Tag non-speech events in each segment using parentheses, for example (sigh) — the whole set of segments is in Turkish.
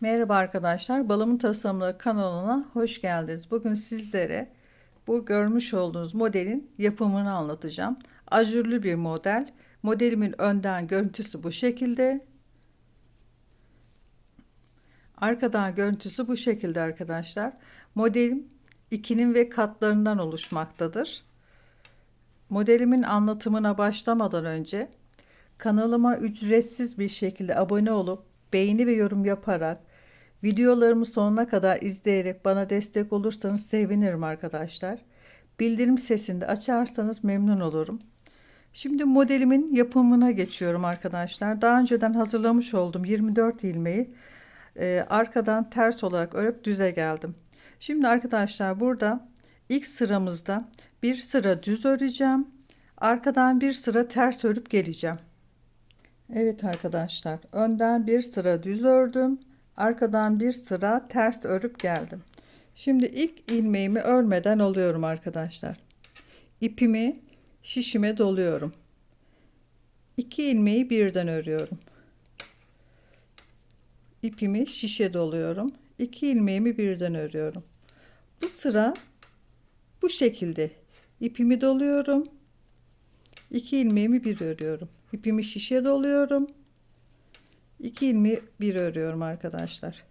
Merhaba arkadaşlar, Balımın Tasarımları kanalına hoş geldiniz. Bugün sizlere bu görmüş olduğunuz modelin yapımını anlatacağım. Ajurlu bir model. Modelimin önden görüntüsü bu şekilde. Arkadan görüntüsü bu şekilde arkadaşlar. Modelim ikinin ve katlarından oluşmaktadır. Modelimin anlatımına başlamadan önce kanalıma ücretsiz bir şekilde abone olup beğeni ve yorum yaparak videolarımı sonuna kadar izleyerek bana destek olursanız sevinirim arkadaşlar. Bildirim sesini de açarsanız memnun olurum. Şimdi modelimin yapımına geçiyorum arkadaşlar. Daha önceden hazırlamış olduğum 24 ilmeği e, arkadan ters olarak örüp düze geldim. Şimdi arkadaşlar burada ilk sıramızda bir sıra düz öreceğim. Arkadan bir sıra ters örüp geleceğim. Evet arkadaşlar önden bir sıra düz ördüm. Arkadan bir sıra ters örüp geldim. Şimdi ilk ilmeğimi örmeden alıyorum arkadaşlar. İpimi şişime doluyorum. İki ilmeği birden örüyorum. İpimi şişe doluyorum. İki ilmeğimi birden örüyorum. Bu sıra bu şekilde ipimi doluyorum. İki ilmeğimi bir örüyorum. İpimi şişe doluyorum. 2 ilmeği bir örüyorum arkadaşlar.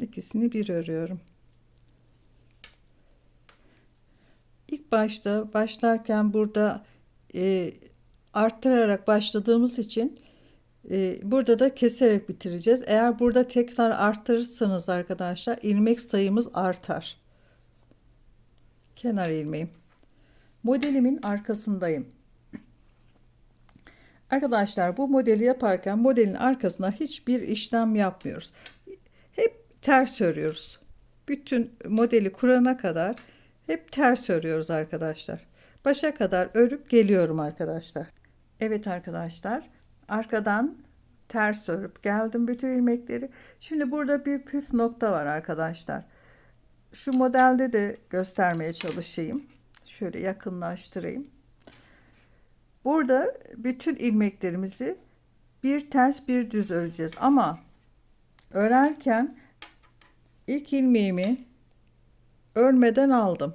İkisini bir örüyorum. İlk başta başlarken burada e, arttırarak başladığımız için e, burada da keserek bitireceğiz. Eğer burada tekrar arttırırsanız arkadaşlar ilmek sayımız artar. Kenar ilmeğim. Modelimin arkasındayım. Arkadaşlar bu modeli yaparken modelin arkasına hiçbir işlem yapmıyoruz. Hep ters örüyoruz. Bütün modeli kurana kadar hep ters örüyoruz arkadaşlar. Başa kadar örüp geliyorum arkadaşlar. Evet arkadaşlar. Arkadan ters örüp geldim bütün ilmekleri. Şimdi burada bir püf nokta var arkadaşlar. Şu modelde de göstermeye çalışayım. Şöyle yakınlaştırayım. Burada bütün ilmeklerimizi bir ters bir düz öreceğiz ama örerken ilk ilmeğimi örmeden aldım.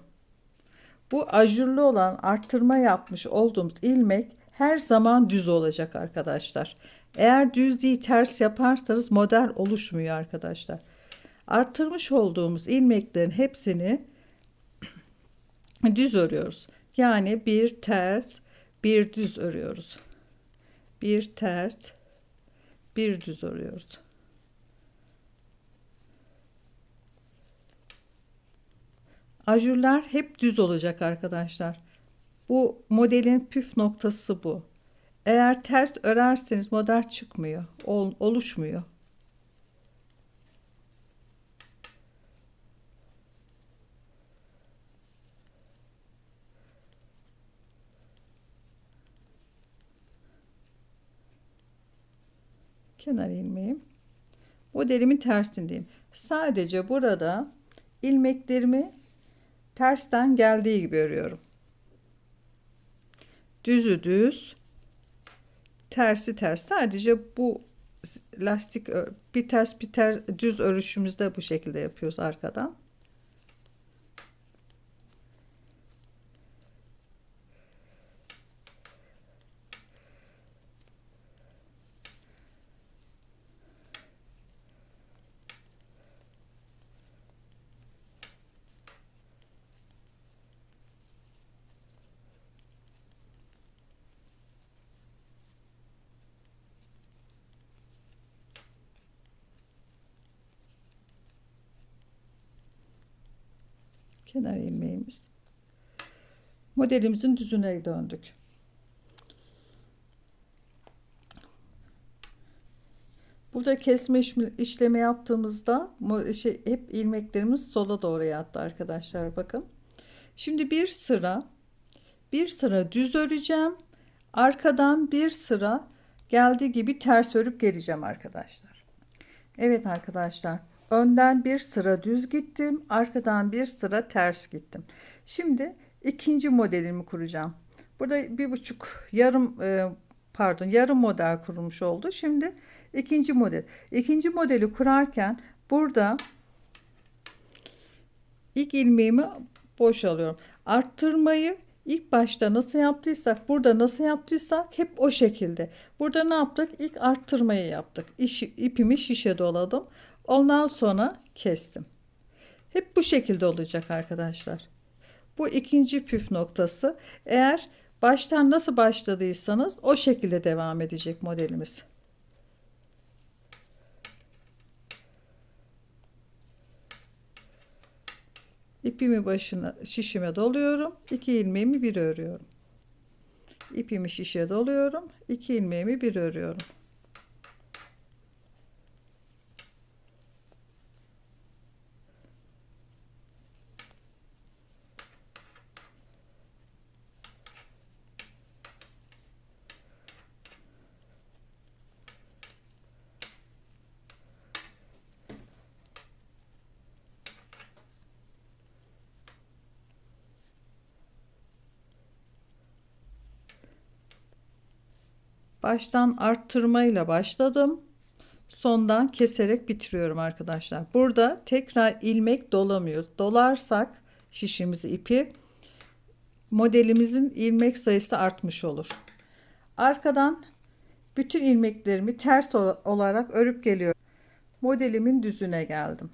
Bu ajurlu olan arttırma yapmış olduğumuz ilmek her zaman düz olacak arkadaşlar. Eğer düz değil ters yaparsanız model oluşmuyor arkadaşlar. Arttırmış olduğumuz ilmeklerin hepsini (clears throat) düz örüyoruz. Yani bir ters, bir düz örüyoruz. Bir ters, bir düz örüyoruz. Ajurlar hep düz olacak arkadaşlar. Bu modelin püf noktası bu. Eğer ters örerseniz model çıkmıyor, ol, oluşmuyor. Kenar ilmeğim. Modelimin tersindeyim. Sadece burada ilmeklerimi tersten geldiği gibi örüyorum. Düzü düz, tersi ters. Sadece bu lastik bir ters bir ters düz örüşümüzde bu şekilde yapıyoruz arkadan. Kenar ilmeğimiz. Modelimizin düzüne döndük. Burada kesme işlemi yaptığımızda şey, hep ilmeklerimiz sola doğru yattı arkadaşlar bakın. Şimdi bir sıra bir sıra düz öreceğim. Arkadan bir sıra geldiği gibi ters örüp geleceğim arkadaşlar. Evet arkadaşlar. Önden bir sıra düz gittim. Arkadan bir sıra ters gittim. Şimdi ikinci modelimi kuracağım. Burada bir buçuk yarım e, pardon yarım model kurulmuş oldu. Şimdi ikinci model. İkinci modeli kurarken burada ilk ilmeğimi boş alıyorum. Arttırmayı ilk başta nasıl yaptıysak burada nasıl yaptıysak hep o şekilde. Burada ne yaptık? İlk arttırmayı yaptık. İş, ipimi şişe doladım. Ondan sonra kestim. Hep bu şekilde olacak arkadaşlar. Bu ikinci püf noktası. Eğer baştan nasıl başladıysanız o şekilde devam edecek modelimiz. İpimi başına şişime doluyorum. İki ilmeğimi bir örüyorum. İpimi şişe doluyorum. İki ilmeğimi bir örüyorum. Baştan arttırmayla başladım. Sondan keserek bitiriyorum arkadaşlar. Burada tekrar ilmek dolamıyoruz. Dolarsak şişimizi ipi modelimizin ilmek sayısı artmış olur. Arkadan bütün ilmeklerimi ters olarak örüp geliyorum. Modelimin düzüne geldim.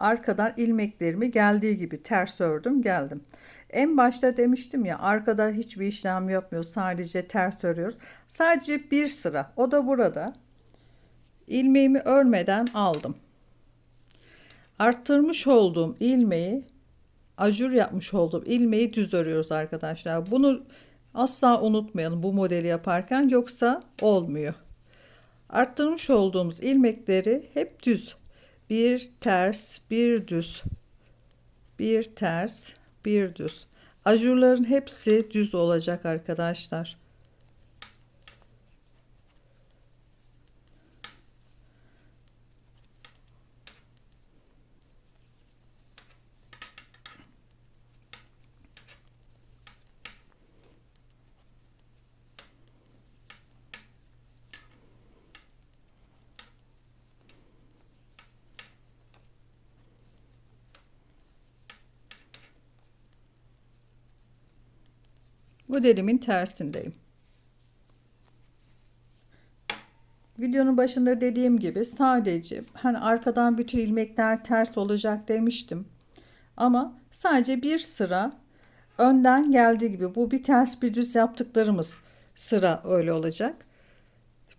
Arkadan ilmeklerimi geldiği gibi ters ördüm geldim. En başta demiştim ya arkada hiçbir işlem yapmıyoruz. Sadece ters örüyoruz. Sadece bir sıra. O da burada. ilmeğimi örmeden aldım. Arttırmış olduğum ilmeği ajur yapmış olduğum ilmeği düz örüyoruz arkadaşlar. Bunu asla unutmayalım bu modeli yaparken yoksa olmuyor. Arttırmış olduğumuz ilmekleri hep düz. Bir ters, bir düz. Bir ters, bir düz. Ajurların hepsi düz olacak arkadaşlar. Modelimin tersindeyim. Videonun başında dediğim gibi sadece hani arkadan bütün ilmekler ters olacak demiştim. Ama sadece bir sıra önden geldiği gibi bu bir ters bir düz yaptıklarımız sıra öyle olacak.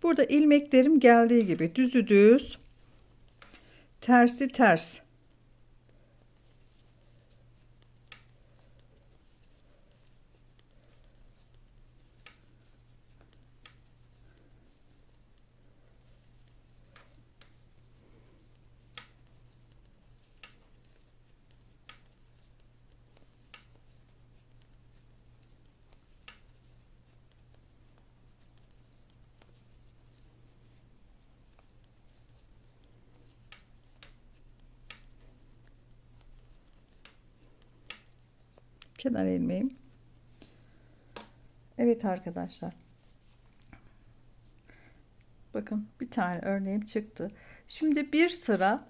Burada ilmeklerim geldiği gibi düzü düz, tersi ters kenar ilmeğim. Evet arkadaşlar. Bakın bir tane örneğim çıktı. Şimdi bir sıra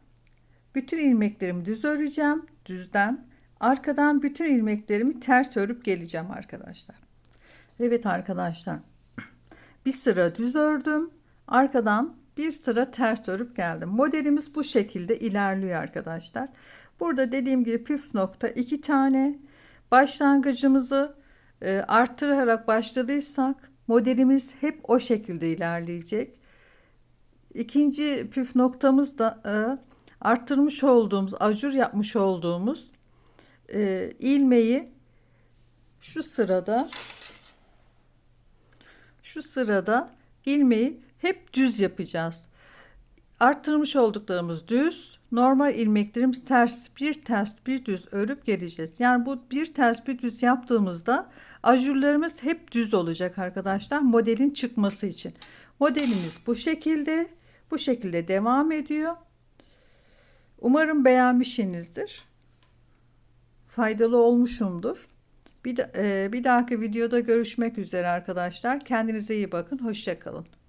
bütün ilmeklerimi düz öreceğim. Düzden. Arkadan bütün ilmeklerimi ters örüp geleceğim arkadaşlar. Evet arkadaşlar. (clears throat) Bir sıra düz ördüm. Arkadan bir sıra ters örüp geldim. Modelimiz bu şekilde ilerliyor arkadaşlar. Burada dediğim gibi püf nokta iki tane başlangıcımızı e, arttırarak başladıysak modelimiz hep o şekilde ilerleyecek. İkinci püf noktamız da e, arttırmış olduğumuz, ajur yapmış olduğumuz e, ilmeği şu sırada şu sırada ilmeği hep düz yapacağız. Arttırmış olduklarımız düz, normal ilmeklerimiz ters bir ters bir düz örüp geleceğiz. Yani bu bir ters bir düz yaptığımızda ajurlarımız hep düz olacak arkadaşlar modelin çıkması için. Modelimiz bu şekilde bu şekilde devam ediyor. Umarım beğenmişsinizdir. Faydalı olmuşumdur. Bir, e, bir dahaki videoda görüşmek üzere arkadaşlar. Kendinize iyi bakın. Hoşçakalın.